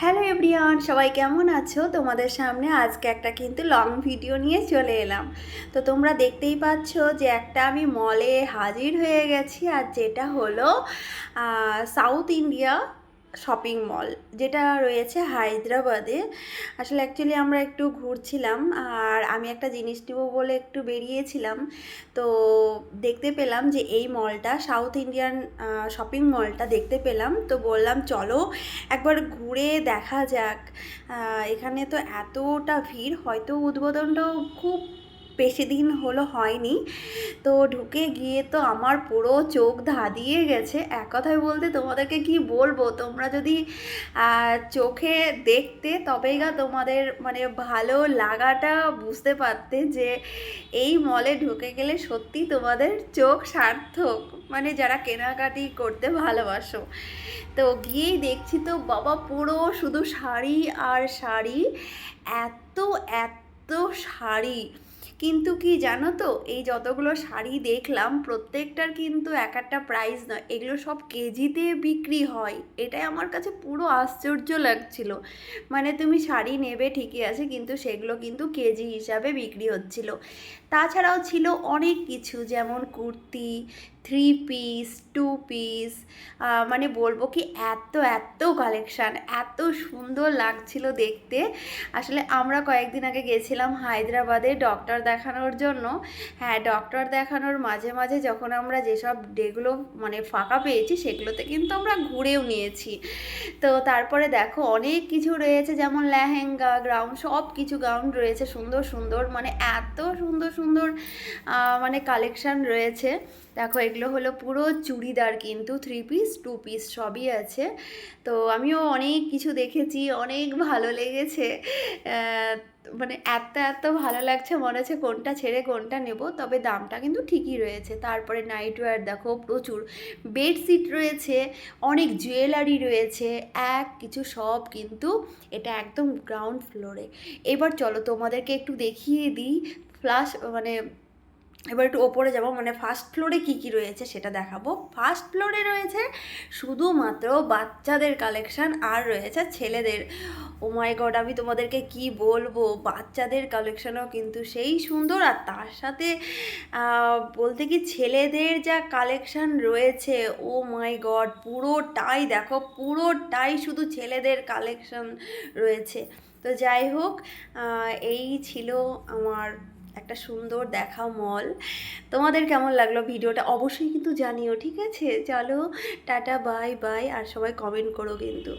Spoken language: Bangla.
হ্যালো এভরিওয়ান, সবাই কেমন আছো? তোমাদের সামনে আজকে একটা কিন্তু লং ভিডিও নিয়ে চলে এলাম। তো তোমরা দেখতেই পাচ্ছ যে একটা আমি মলে হাজির হয়ে গেছি আর যেটা হলো সাউথ ইন্ডিয়া শপিং মল যেটা রয়েছে হায়দ্রাবাদে। আসলে অ্যাকচুয়ালি আমরা একটু ঘুরছিলাম আর আমি একটা জিনিস নেব বলে একটু বেরিয়েছিলাম। তো দেখতে পেলাম যে এই মলটা সাউথ ইন্ডিয়ান শপিং মলটা দেখতে পেলাম। তো বললাম, চলো একবার ঘুরে দেখা যাক। এখানে তো এতটা ভিড়, হয়তো উদ্বোধনটাও খুব বেশি দিন হলো হয়নি। তো ঢুকে গিয়ে তো আমার পুরো চোখ ধাঁধিয়ে গেছে। এক কথায় বলতে তোমাদেরকে কি বলব? তোমরা যদি চোখে দেখতে তবেই গা তোমাদের মানে ভালো লাগাটা বুঝতে পারতে যে এই মলে ঢুকে গেলে সত্যি তোমাদের চোখ সার্থক। মানে যারা কেনাকাটি করতে ভালোবাসো। তো গিয়েই দেখছি তো বাবা পুরো শুধু শাড়ি আর শাড়ি। এত এত শাড়ি। কিন্তু কি জানো তো? এই যতগুলো শাড়ি দেখলাম, প্রত্যেকটার কিন্তু এক একটা প্রাইস নয়। এগুলো সব কেজিতে বিক্রি হয়। এটাই আমার কাছে পুরো আশ্চর্য লাগছিল। মানে তুমি শাড়ি নেবে ঠিকই আছে, কিন্তু সেগুলো কিন্তু কেজি হিসাবে বিক্রি হচ্ছিল। তাছাড়াও ছিল অনেক কিছু, যেমন kurti three piece two piece মানে বলব কি এত এত কালেকশান এত সুন্দর লাগছিল দেখতে। আসলে আমরা কয়েকদিন আগে গেছিলাম হায়দ্রাবাদে ডক্টর দেখানোর জন্য। হ্যাঁ ডক্টর দেখানোর মাঝে মাঝে যখন আমরা যেসব ডেগুলো মানে ফাঁকা পেয়েছি, সেগুলোতে কিন্তু আমরা ঘুরেও নিয়েছি। তো তারপরে দেখো অনেক কিছু রয়েছে, যেমন লেহেঙ্গা গ্রাউন্ড সব কিছু গ্রাউন্ড রয়েছে, সুন্দর সুন্দর মানে এত সুন্দর সুন্দর মানে কালেকশান রয়েছে। দেখো, এগুলো হলো পুরো চুড়িদার কিন্তু থ্রি পিস টু পিস সবই আছে। তো আমিও অনেক কিছু দেখেছি, অনেক ভালো লেগেছে। মানে এত এত ভালো লাগছে, মনে হচ্ছে কোনটা ছেড়ে কোনটা নেব, তবে দামটা কিন্তু ঠিকই রয়েছে। তারপরে নাইট ওয়্যার দেখো, প্রচুর। বেডশিট রয়েছে, অনেক জুয়েলারি রয়েছে, এক কিছু সব কিন্তু এটা একদম গ্রাউন্ড ফ্লোরে এবার চলো তোমাদেরকে একটু দেখিয়ে দিই ফ্লাশ মানে এবার একটু ওপরে যাব মানে ফার্স্ট ফ্লোরে কি কি রয়েছে সেটা দেখাবো। ফার্স্ট ফ্লোরে রয়েছে শুধুমাত্র বাচ্চাদের কালেকশান আর রয়েছে ছেলেদের। ও মাই গড আমি তোমাদেরকে কি বলব? বাচ্চাদের কালেকশানও কিন্তু সেই সুন্দর। আর তার সাথে বলতে কি ছেলেদের যা কালেকশান রয়েছে ও মাই গড পুরোটাই দেখো, পুরোটাই শুধু ছেলেদের কালেকশান রয়েছে। তো যাই হোক এই ছিল আমার একটা সুন্দর দেখা মল তোমাদের কেমন লাগল ভিডিওটা অবশ্যই কিন্তু জানিও, ঠিক আছে? চলো, টাটা বাই বাই আর সবাই কমেন্ট করো কিন্তু।